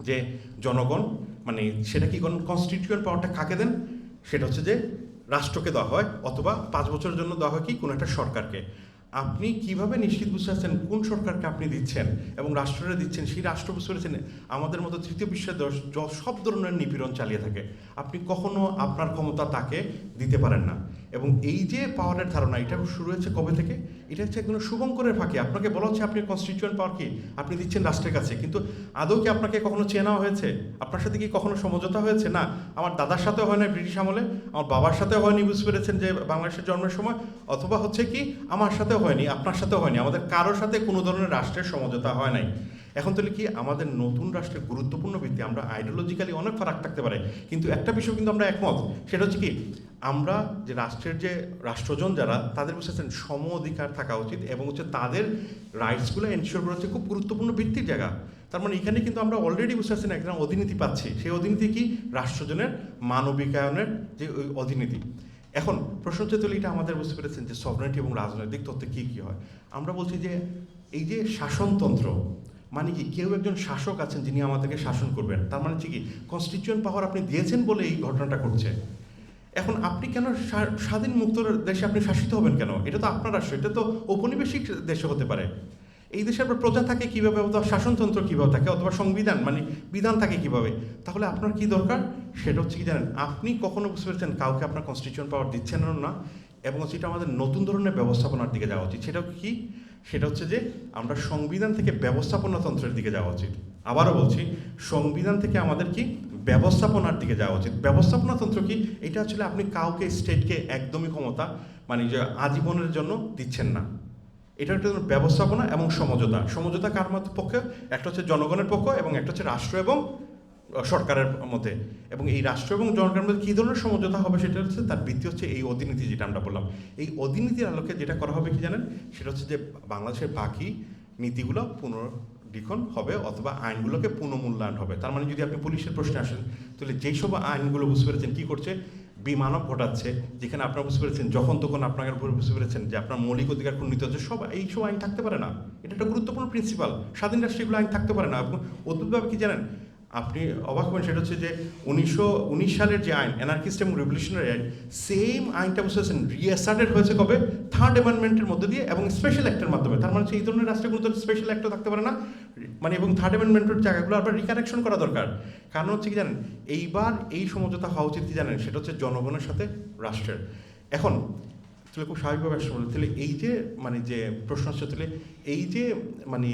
A: যে জনগণ মানে সেটা কি কোন কনস্টিটিউয়েন্ট পাওয়ারটা কাকে দেন? সেটা হচ্ছে যে রাষ্ট্রকে দেওয়া হয়, অথবা পাঁচ বছরের জন্য দেওয়া হয় কি কোনো একটা সরকারকে। আপনি কীভাবে নিশ্চিত বুঝতে পারছেন কোন সরকারকে আপনি দিচ্ছেন এবং রাষ্ট্রটা দিচ্ছেন? সেই রাষ্ট্র বুঝতে পেরেছেন আমাদের মতো তৃতীয় বিশ্বের সব ধরনের নিপীড়ন চালিয়ে থাকে। আপনি কখনো আপনার ক্ষমতা তাকে দিতে পারেন না। এবং এই যে পাওয়ারের ধারণা, এটা শুরু হয়েছে কবে থেকে? এটা হচ্ছে একদম শুভঙ্করের ফাঁকে। আপনাকে বলা হচ্ছে আপনি কনস্টিটিউয়েন্ট পাওয়ার কি? আপনি দিচ্ছেন রাষ্ট্রের কাছে। কিন্তু আদৌ কি আপনাকে কখনো চেনা হয়েছে? আপনার সাথে কি কখনো সমঝোতা হয়েছে? না। আমার দাদার সাথে হয় না ব্রিটিশ আমলে। আমার বাবার সাথে হয়নি, বুঝতে পেরেছেন যে বাংলাদেশের জন্মের সময়। অথবা হচ্ছে কি, আমার সাথেও হয়নি, আপনার সাথেও হয়নি। আমাদের কারোর সাথে কোনো ধরনের রাষ্ট্রের সমঝোতা হয় নাই। এখন তাহলে কি আমাদের নতুন রাষ্ট্রের গুরুত্বপূর্ণ ভিত্তি আমরা আইডিওলজিক্যালি অনেক ফারাক থাকতে পারে, কিন্তু একটা বিষয় কিন্তু আমরা একমত, সেটা হচ্ছে কি, আমরা যে রাষ্ট্রের যে রাষ্ট্রজন যারা, তাদের বুঝতেছেন সম অধিকার থাকা উচিত এবং হচ্ছে তাদের রাইটসগুলো এনশিওর করা হচ্ছে খুব গুরুত্বপূর্ণ ভিত্তির জায়গা। তার মানে এখানে কিন্তু আমরা অলরেডি বুঝতে পারছি একজন অধীনীতি পাচ্ছি, সেই অধীনীতি কি? রাষ্ট্রজনের মানবিকায়নের যে ওই অধীনীতি। এখন প্রশ্ন হচ্ছে তাহলে এটা আমাদের বুঝতে পেরেছেন যে সভরেন্টি এবং রাজনৈতিক তত্ত্বে কী কী হয়? আমরা বলছি যে এই যে শাসনতন্ত্র মানে কি কেউ একজন শাসক আছেন যিনি আমাদেরকে শাসন করবেন। তার মানে হচ্ছে কি কনস্টিটিউয়েন্ট পাওয়ার আপনি দিয়েছেন বলে এই ঘটনাটা ঘটছে। এখন আপনি কেন স্বাধীন মুক্ত দেশে আপনি শাসিত হবেন কেন? এটা তো আপনার রাষ্ট্র এটা তো ঔপনিবেশিক দেশে হতে পারে। এই দেশে আপনার প্রজা থাকে কীভাবে অথবা শাসনতন্ত্র কীভাবে থাকে অথবা সংবিধান মানে বিধান থাকে কীভাবে? তাহলে আপনার কি দরকার? সেটা হচ্ছে কি জানেন, আপনি কখনো বুঝতে পেরেছেন কাউকে আপনার কনস্টিটিউশন পাওয়ার দিচ্ছেন না? এবং সেটা আমাদের নতুন ধরনের ব্যবস্থাপনার দিকে যাওয়া উচিত। সেটা কি? সেটা হচ্ছে যে আমরা সংবিধান থেকে ব্যবস্থাপনাতন্ত্রের দিকে যাওয়া উচিত। আবারও বলছি, সংবিধান থেকে আমাদের কি ব্যবস্থাপনার দিকে যাওয়া উচিত। ব্যবস্থাপনাতন্ত্র কি? এটা আসলে আপনি কাউকে, স্টেটকে একদমই ক্ষমতা মানে যে আজীবনের জন্য দিচ্ছেন না। এটা একটা ব্যবস্থাপনা এবং সমঝোতা। সমঝোতা কার পক্ষে? একটা হচ্ছে জনগণের পক্ষ এবং একটা হচ্ছে রাষ্ট্র এবং সরকারের মধ্যে। এবং এই রাষ্ট্র এবং জনগণের মধ্যে কী ধরনের সমঝোতা হবে সেটা হচ্ছে, তার ভিত্তি হচ্ছে এই অধিনীতি যেটা আমরা বললাম। এই অধীনীতির আলোকে যেটা করা হবে কি জানেন? সেটা হচ্ছে যে বাংলাদেশের বাকি নীতিগুলো পুনর্লিখন হবে অথবা আইনগুলোকে পুনঃমূল্যায়ন হবে। তার মানে যদি আপনি পুলিশের প্রশ্নে আসেন, তাহলে যেই সব আইনগুলো বুঝতে পেরেছেন, কী করছে? বিমানব ঘটাচ্ছে, যেখানে আপনারা বুঝতে পেরেছেন, যখন তখন আপনার উপরে বুঝতে পেরেছেন যে আপনার মৌলিক অধিকার খণ্ডিত হচ্ছে, সব এই সব আইন থাকতে পারে না। এটা একটা গুরুত্বপূর্ণ প্রিন্সিপাল স্বাধীন রাষ্ট্রে এগুলো আইন থাকতে পারে না। এবং অদ্ভুতভাবে কি জানেন? আপনি অবাক হবেন, সেটা হচ্ছে যে উনিশশো উনিশ সালের যে আইন অ্যানার্কিস্ট এবং রেভলিউশনারি আইন সেম আইনটা বুঝতে পারছেন রিএসার্টেড হয়েছে কবে? থার্ড অ্যামেন্ডমেন্টের মধ্যে দিয়ে এবং স্পেশাল অ্যাক্টের মাধ্যমে। তার মানে হচ্ছে এই ধরনের রাষ্ট্রে কোনো স্পেশাল অ্যাক্টও থাকতে পারে না। মানে এবং থার্ড অ্যামেন্ডমেন্টের জায়গাগুলো আবার রিকারেকশন করা দরকার। কারণ হচ্ছে কি জানেন, এইবার এই সমঝোতা হওয়া উচিত কি জানেন? সেটা হচ্ছে জনগণের সাথে রাষ্ট্রের। এখন তাহলে খুব স্বাভাবিকভাবে আসতে বলে তাহলে এই যে মানে যে প্রশ্ন হচ্ছে তাহলে এই যে মানে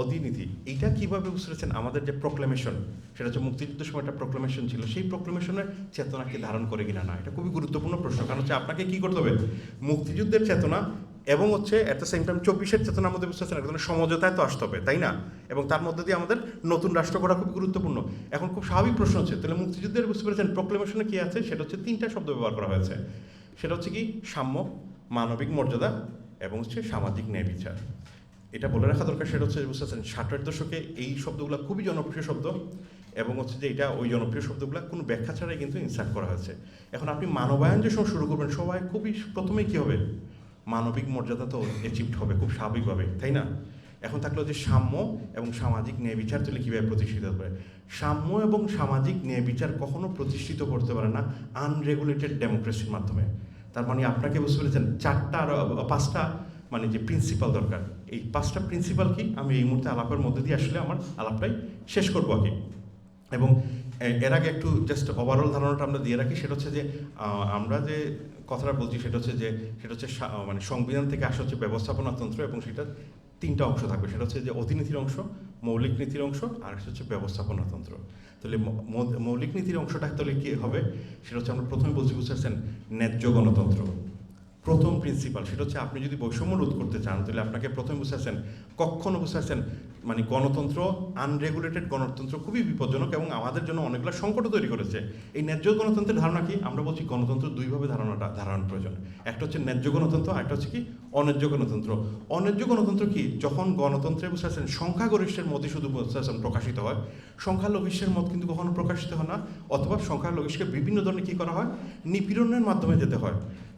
A: অধিনীতি, এইটা কীভাবে বুঝতে পেরেছেন? আমাদের যে প্রোক্লেমেশন সেটা হচ্ছে মুক্তিযুদ্ধের সময় একটা প্রোক্লেমেশন ছিল। সেই প্রোক্লেমেশনের চেতনাকে ধারণ করে কিনা না? এটা খুবই গুরুত্বপূর্ণ প্রশ্ন। কারণ হচ্ছে আপনাকে কী করতে হবে? মুক্তিযুদ্ধের চেতনা এবং হচ্ছে অ্যাট দ্য সেম টাইম চব্বিশের চেতনার মধ্যে বুঝতে পারছেন? এক ধরনের সমঝোতায় তো আসতে হবে, তাই না? এবং তার মধ্যে দিয়ে আমাদের নতুন রাষ্ট্র করা খুব গুরুত্বপূর্ণ। এখন খুব স্বাভাবিক প্রশ্ন হচ্ছে, তাহলে মুক্তিযুদ্ধের বুঝতে পেরেছেন প্রোক্লেমেশনে কী আছে? সেটা হচ্ছে তিনটা শব্দ ব্যবহার করা হয়েছে। সেটা হচ্ছে কি? সাম্য মানবিক মর্যাদা এবং হচ্ছে সামাজিক ন্যায় বিচার। এটা বলে রাখা দরকার সেটা হচ্ছে বুঝতে পারছেন, ষাটের দশকে এই শব্দগুলো খুবই জনপ্রিয় শব্দ এবং হচ্ছে যে এটা ওই জনপ্রিয় শব্দগুলো কোনো ব্যাখ্যা ছাড়াই কিন্তু ইনসার্ট করা হয়েছে। এখন আপনি মানবায়ন যে সময় শুরু করবেন, সবাই খুবই প্রথমেই কী হবে? মানবিক মর্যাদা তো অ্যাচিভড হবে খুব স্বাভাবিকভাবে, তাই না? এখন থাকল যে সাম্য এবং সামাজিক ন্যায় বিচার তুলে কীভাবে প্রতিষ্ঠিত হবে? সাম্য এবং সামাজিক ন্যায় বিচার কখনো প্রতিষ্ঠিত করতে পারে না আনরেগুলেটেড ডেমোক্রেসির মাধ্যমে। তার মানে আপনাকে বুঝতে পেরেছেন, চারটা আর, পাঁচটা মানে যে প্রিন্সিপাল দরকার। এই পাঁচটা প্রিন্সিপাল কি? আমি এই মুহূর্তে আলাপের মধ্যে দিয়ে আসলে আমার আলাপটাই শেষ করব আগে। এবং এর আগে একটু জাস্ট ওভারঅল ধারণাটা আমরা দিয়ে রাখি, সেটা হচ্ছে যে আমরা যে কথাটা বলছি সেটা হচ্ছে যে, সেটা হচ্ছে মানে সংবিধান থেকে আসা হচ্ছে ব্যবস্থাপনাতন্ত্র এবং সেটা তিনটা অংশ থাকবে। সেটা হচ্ছে যে অধিনীতির অংশ, মৌলিক নীতির অংশ, আর হচ্ছে ব্যবস্থাপনাতন্ত্র তাহলে মৌলিক নীতির অংশটা তাহলে কি হবে? সেটা হচ্ছে আমরা প্রথমে বলছি, বুঝতে পারছেন? ন্যায্য গণতন্ত্র। প্রথম প্রিন্সিপাল সেটা হচ্ছে আপনি যদি বৈষম্য রোধ করতে চান, তাহলে আপনাকে প্রথমে বুঝতে পারছেন, কখনো বুঝতে পারছেন মানে গণতন্ত্র আনরেগুলেটেড গণতন্ত্র খুবই বিপজ্জনক এবং আমাদের জন্য অনেকগুলো সংকটও তৈরি করেছে। এই ন্যায্য গণতন্ত্রের ধারণা কি? আমরা বলছি গণতন্ত্র দুইভাবে ধারণাটা, ধারণার প্রয়োজন। একটা হচ্ছে ন্যায্য গণতন্ত্র একটা হচ্ছে কি অন্যায্য গণতন্ত্র। অন্যায্য গণতন্ত্র কি? যখন গণতন্ত্রে বুঝতে সংখ্যাগরিষ্ঠের মধ্যে শুধু বুঝতে প্রকাশিত হয়। সংখ্যালঘিষ্ঠের মত কিন্তু কখনো প্রকাশিত হয় না, অথবা সংখ্যালঘিষ্ঠকে বিভিন্ন ধরনের কী করা হয়? নিপীড়নের মাধ্যমে যেতে হয়।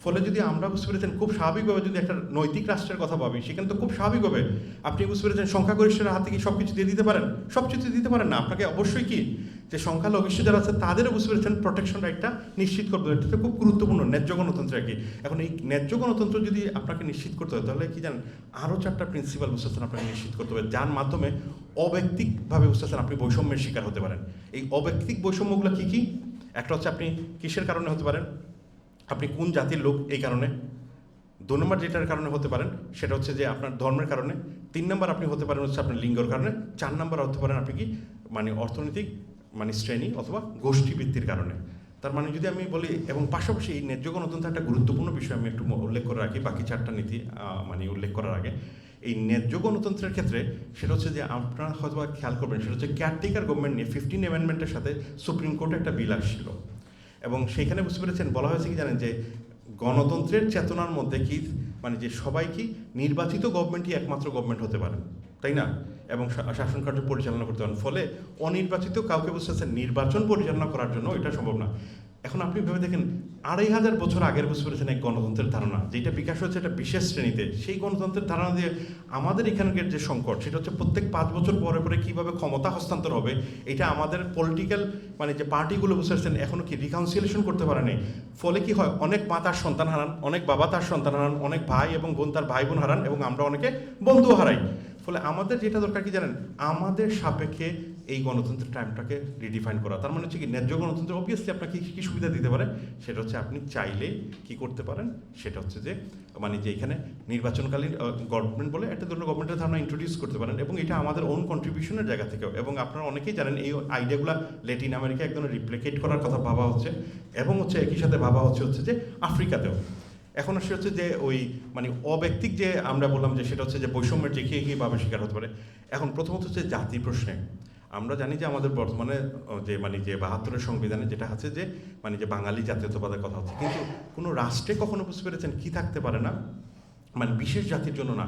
A: ফলে যদি আমরা বুঝতে পেরেছেন, খুব স্বাভাবিকভাবে যদি একটা নৈতিক রাষ্ট্রের কথা ভাবি, সেখানে তো খুব স্বাভাবিকভাবে আপনি বুঝতে পেরেছেন সংখ্যাগরিষ্ঠের হাতে কি সব কিছু দিয়ে দিতে পারেন? সব কিছু দিতে পারেন না। আপনাকে অবশ্যই কি যে সংখ্যালঘিষ্ঠ যারা আছে, তাদেরও বুঝতে পেরেছেন প্রোটেকশন রাইটটা নিশ্চিত করতে হবে। এটা খুব গুরুত্বপূর্ণ, ন্যায্য গণতন্ত্র আর কি। এখন এই ন্যায্য গণতন্ত্র যদি আপনাকে নিশ্চিত করতে হয়, তাহলে কি জানেন, আরও চারটা প্রিন্সিপাল বুঝতে পারছেন আপনাকে নিশ্চিত করতে হবে, যার মাধ্যমে অব্যক্তিকভাবে বুঝতে পারছেন আপনি বৈষম্যের শিকার হতে পারেন। এই অব্যক্তিক বৈষম্যগুলো কী কী? একটা হচ্ছে আপনি কিসের কারণে হতে পারেন? আপনি কোন জাতির লোক এই কারণে? দু নম্বর যেটার কারণে হতে পারেন, সেটা হচ্ছে যে আপনার ধর্মের কারণে। তিন নম্বর আপনি হতে পারেন হচ্ছে আপনার লিঙ্গর কারণে, চার নম্বর হতে পারেন আপনি কি মানে অর্থনৈতিক মানে শ্রেণি অথবা গোষ্ঠী ভিত্তির কারণে। তার মানে যদি আমি বলি, এবং পাশাপাশি এই ন্যায্য গণতন্ত্র একটা গুরুত্বপূর্ণ বিষয় আমি একটু উল্লেখ করে রাখি, বাকি চারটা নীতি মানে উল্লেখ করার আগে। এই ন্যায্য গণতন্ত্রের ক্ষেত্রে সেটা হচ্ছে যে আপনারা হয়তো খেয়াল করবেন, সেটা হচ্ছে কেয়ারটেকার গভর্নমেন্ট নিয়ে ফিফটিন অ্যামেন্ডমেন্টের সাথে সুপ্রিম কোর্টে একটা বিল আসছিল। এবং সেইখানে বুঝতে পেরেছেন, বলা হয়েছে কি জানেন যে গণতন্ত্রের চেতনার মধ্যে কি মানে যে সবাই কি নির্বাচিত গভর্নমেন্টই একমাত্র গভর্নমেন্ট হতে পারে, তাই না? এবং শাসন কার্য পরিচালনা করতে পারেন। ফলে অনির্বাচিত কাউকে বসে নির্বাচন পরিচালনা করার জন্য এটা সম্ভব না। এখন আপনি ভেবে দেখেন, আড়াই হাজার বছর আগের বুঝতে পেরেছেন এক গণতন্ত্রের ধারণা। যেটা বিকাশ হচ্ছে একটা বিশেষ শ্রেণীতে। সেই গণতন্ত্রের ধারণা দিয়ে আমাদের এখানকার যে সংকট, সেটা হচ্ছে প্রত্যেক পাঁচ বছর পরে পরে কীভাবে ক্ষমতা হস্তান্তর হবে, এটা আমাদের পলিটিক্যাল মানে যে পার্টিগুলো পারছেন এখনও কি রিকাউন্সিলেশন করতে পারেনি ফলে কি হয়, অনেক মা তার সন্তান হারান, অনেক বাবা তার সন্তান হারান, অনেক ভাই এবং বোন তার ভাই বোন হারান এবং আমরা অনেকে বন্ধু হারাই। ফলে আমাদের যেটা দরকার কি জানেন? আমাদের সাপেক্ষে এই গণতন্ত্রের টাইমটাকে রিডিফাইন করা। তার মানে হচ্ছে কি, ন্যায্য গণতন্ত্র অবভিয়াসলি আপনাকে কী সুবিধা দিতে পারে? সেটা হচ্ছে আপনি চাইলে কি করতে পারেন? সেটা হচ্ছে যে মানে যে এখানে নির্বাচনকালীন গভর্নমেন্ট বলে একটা ধরনের গভর্নমেন্টের ধারণা ইন্ট্রোডিউস করতে পারেন এবং এটা আমাদের ওন কন্ট্রিবিউশনের জায়গা থেকেও। এবং আপনারা অনেকেই জানেন এই আইডিয়াগুলো ল্যাটিন আমেরিকা একদম রিপ্লিকেট করার কথা ভাবা হচ্ছে। এবং হচ্ছে একই সাথে ভাবা হচ্ছে হচ্ছে যে আফ্রিকাতেও। এখন আসে হচ্ছে যে ওই মানে অব্যক্তিক যে আমরা বললাম যে সেটা হচ্ছে যে বৈষম্যের যে কী ভাবে শিকার হতে পারে। এখন প্রথমত হচ্ছে জাতি প্রশ্নে। আমরা জানি যে আমাদের বর্তমানে যে মানে যে বাহাত্তরের সংবিধানে যেটা আছে যে মানে যে বাঙালি জাতীয়তাবাদের কথা হচ্ছে, কিন্তু কোনো রাষ্ট্রে কখনো বুঝতে পেরেছেন কী থাকতে পারে না? মানে বিশেষ জাতির জন্য না।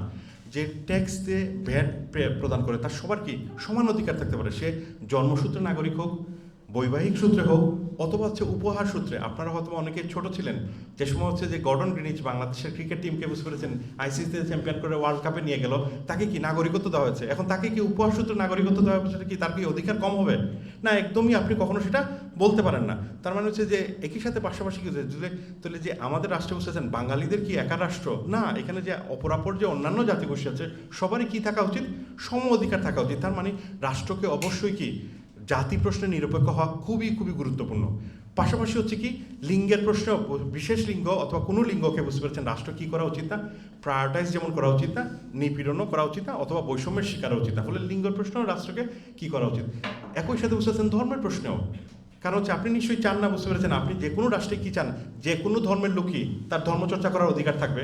A: যে ট্যাক্স দিয়ে ভ্যাট প্রদান করে, তার সবার কি সমান অধিকার থাকতে পারে? সে জন্মসূত্রে নাগরিক হোক বৈবাহিক সূত্রে হোক অথবা হচ্ছে উপহার সূত্রে, আপনারা হয়তো অনেকে ছোট ছিলেন, যে সময় হচ্ছে যে গর্ডন গ্রিনিচ বাংলাদেশের ক্রিকেট টিমকে বুঝতে পেরেছেন আইসিসিতে চ্যাম্পিয়ন করে ওয়ার্ল্ড কাপে নিয়ে গেল, তাকে কি নাগরিকত্ব দেওয়া হয়েছে? এখন তাকে কি উপহার সূত্রে নাগরিকত্ব দেওয়া হয়েছে কি তার কি অধিকার কম হবে? না, একদমই আপনি কখনো সেটা বলতে পারেন না। তার মানে হচ্ছে যে একই সাথে পাশাপাশি কি যে, তাহলে যে আমাদের রাষ্ট্রে বসেছেন বাঙালিদের কি একা রাষ্ট্র? না, এখানে যে অপরাপর যে অন্যান্য জাতিগোষ্ঠী আছে, সবারই কি থাকা উচিত? সম অধিকার থাকা উচিত। তার মানে রাষ্ট্রকে অবশ্যই কি জাতি প্রশ্নে নিরপেক্ষ হওয়া খুবই খুবই গুরুত্বপূর্ণ। পাশাপাশি হচ্ছে কি, লিঙ্গের প্রশ্ন বিশেষ লিঙ্গ অথবা কোনো লিঙ্গকে বুঝতে পারছেন, রাষ্ট্র কী করা উচিত না? প্রায়োরিটাইজ যেমন করা উচিত না, নিপীড়নও করা উচিত না, অথবা বৈষম্যের শিকার উচিত না। ফলে লিঙ্গের প্রশ্ন রাষ্ট্রকে কি করা উচিত? একই সাথে বুঝতে পারছেন ধর্মের প্রশ্নেও। কারণ হচ্ছে আপনি নিশ্চয়ই চান না, বুঝতে পেরেছেন আপনি যে কোনো রাষ্ট্রে কী চান, যে কোনো ধর্মের লোকই তার ধর্মচর্চা করার অধিকার থাকবে।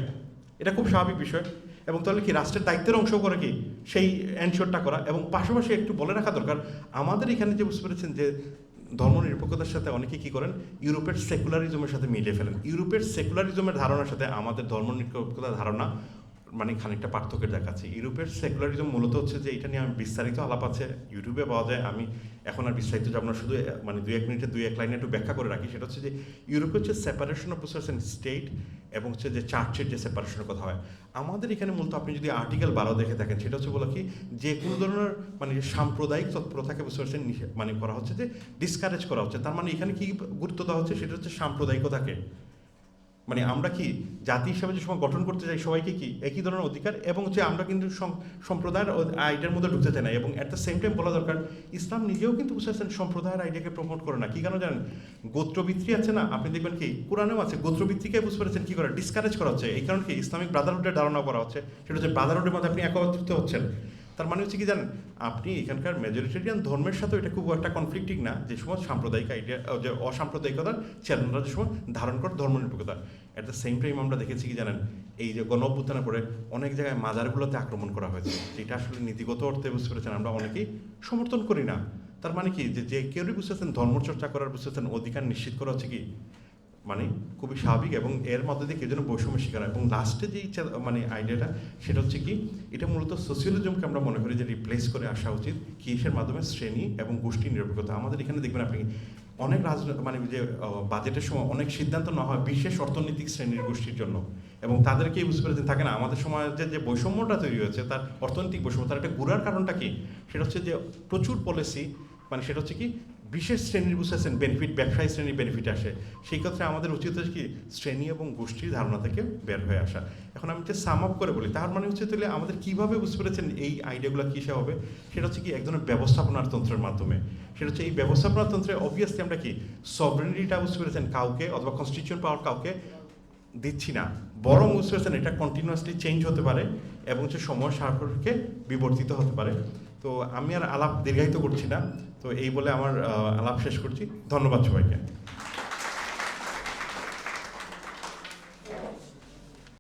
A: এটা খুব স্বাভাবিক বিষয়। এবং তাহলে কি রাষ্ট্রের দায়িত্বের অংশ করে কি সেই এনশোরটা করা? এবং পাশাপাশি একটু বলে রাখা দরকার, আমাদের এখানে যে বুঝতে পেরেছেন যে ধর্মনিরপেক্ষতার সাথে অনেকে কি করেন? ইউরোপের সেকুলারিজমের সাথে মিলিয়ে ফেলেন। ইউরোপের সেকুলারিজমের ধারণার সাথে আমাদের ধর্মনিরপেক্ষতার ধারণা মানে খানিকটা পার্থক্যের দেখাচ্ছে। ইউরোপের সেকুলারিজম মূলত হচ্ছে যে, এটা নিয়ে আমি বিস্তারিত আলাপ আছে ইউটিউবে পাওয়া যায়। আমি এখন আর বিস্তারিত যাব না, শুধু মানে দুই এক মিনিটে দুই এক লাইনে একটু ব্যাখ্যা করে রাখি। সেটা হচ্ছে যে, ইউরোপের হচ্ছে separation of process and state এবং হচ্ছে যে চার্চের যে সেপারেশনের কথা হয়। আমাদের এখানে মূলত আপনি যদি আর্টিকেল বারো দেখে থাকেন, সেটা হচ্ছে বলা কি, যে কোনো ধরনের মানে সাম্প্রদায়িক তৎপরতাকে বুঝতে মানে করা হচ্ছে যে ডিসকারেজ করা হচ্ছে। তার মানে এখানে কি গুরুত্ব দেওয়া হচ্ছে? সেটা হচ্ছে সাম্প্রদায়িকতাকে। মানে আমরা কি জাতি হিসাবে যে সময় গঠন করতে চাই সবাইকে কি একই ধরনের অধিকার? এবং যে আমরা কিন্তু সম- সম্প্রদায়ের আইডিয়ার মধ্যে ঢুকতে চাই না। এবং অ্যাট দ্য সেম টাইম বলা দরকার ইসলাম নিজেও কিন্তু বুঝতেছেন সম্প্রদায়ের আইডিয়াকে প্রমোট করে না। কি কেন জানেন? গোত্রবৃত্তি আছে না? আপনি দেখবেন কি কোরআনেও আছে গোত্রভিত্তিকে বুঝতে পেরেছেন কী করে? ডিসকারেজ করা হচ্ছে। এই কারণে কি ইসলামিক ব্রাদারহুডের ধারণা করা হচ্ছে। সেটা হচ্ছে ব্রাদারহুডের মধ্যে আপনি একত্রিত হচ্ছেন। তার মানে হচ্ছে কি জানেন? আপনি এখানকার মেজরিটেরিয়ান ধর্মের সাথেও এটা খুব একটা কনফ্লিক্টিং না। যে সময় সাম্প্রদায়িক আইডিয়া যে অসাম্প্রদায়িকতার চেতনারা যে সময় ধারণ করে ধর্মনিরপেক্ষতা। অ্যাট দ্য সেম টাইম আমরা দেখেছি কি জানেন? এই যে গণ পরে অনেক জায়গায় মাজারগুলোতে আক্রমণ করা হয়েছে। যেটা আসলে নীতিগত অর্থে বুঝতে পেরেছেন আমরা অনেকেই সমর্থন করি না। তার মানে কি? যে যে কেউই বুঝতেছেন ধর্মচর্চা করার বুঝতেছেন অধিকার নিশ্চিত করা হচ্ছে কি? মানে খুবই স্বাভাবিক এবং এর মধ্যে দিয়ে কেউ যেন বৈষম্য শিকার হয়। এবং লাস্টে যে ইচ্ছা মানে আইডিয়াটা সেটা হচ্ছে কি, এটা মূলত সোশিয়ালিজমকে আমরা মনে করি যে রিপ্লেস করে আসা উচিত কিসের মাধ্যমে? শ্রেণি এবং গোষ্ঠী নিরপেক্ষতা। আমাদের এখানে দেখবেন আপনি অনেক রাজ মানে যে বাজেটের সময় অনেক সিদ্ধান্ত নেওয়া হয় বিশেষ অর্থনৈতিক শ্রেণির গোষ্ঠীর জন্য। এবং তাদেরকে বুঝতে পেরেছেন থাকে না, আমাদের সমাজের যে বৈষম্যটা তৈরি হয়েছে, তার অর্থনৈতিক বৈষম্য, তার একটা গুড়ার কারণটা কি? সেটা হচ্ছে যে প্রচুর পলিসি মানে সেটা হচ্ছে কি বিশেষ শ্রেণির বুঝতেছেন বেনিফিট ব্যবসায়ী শ্রেণির বেনিফিট আসে। সেই ক্ষেত্রে আমাদের উচিত হচ্ছে কি, শ্রেণি এবং গোষ্ঠীর ধারণা থেকে বের হয়ে আসা। এখন আমি যে সাম আপ করে বলি, তার মানে হচ্ছে তাহলে আমাদের কীভাবে বুঝতে পেরেছেন এই আইডিয়াগুলো কিসে হবে? সেটা হচ্ছে কি, এক ধরনের ব্যবস্থাপনার তন্ত্রের মাধ্যমে। সেটা হচ্ছে এই ব্যবস্থাপনার তন্ত্রে অবভিয়াসলি আমরা কি সভরেনিটিটা বুঝতে পেরেছেন কাউকে, অথবা কনস্টিটিউশন পাওয়ার কাউকে দিচ্ছি না। বরং বুঝতে পেরেছেন এটা কন্টিনিউয়াসলি চেঞ্জ হতে পারে এবং হচ্ছে সময় সাপেক্ষে বিবর্তিত হতে পারে। তো আমি আর আলাপ দীর্ঘায়িত করছি না। তো এই বলে আমার আলাপ শেষ করছি। ধন্যবাদ সবাইকে।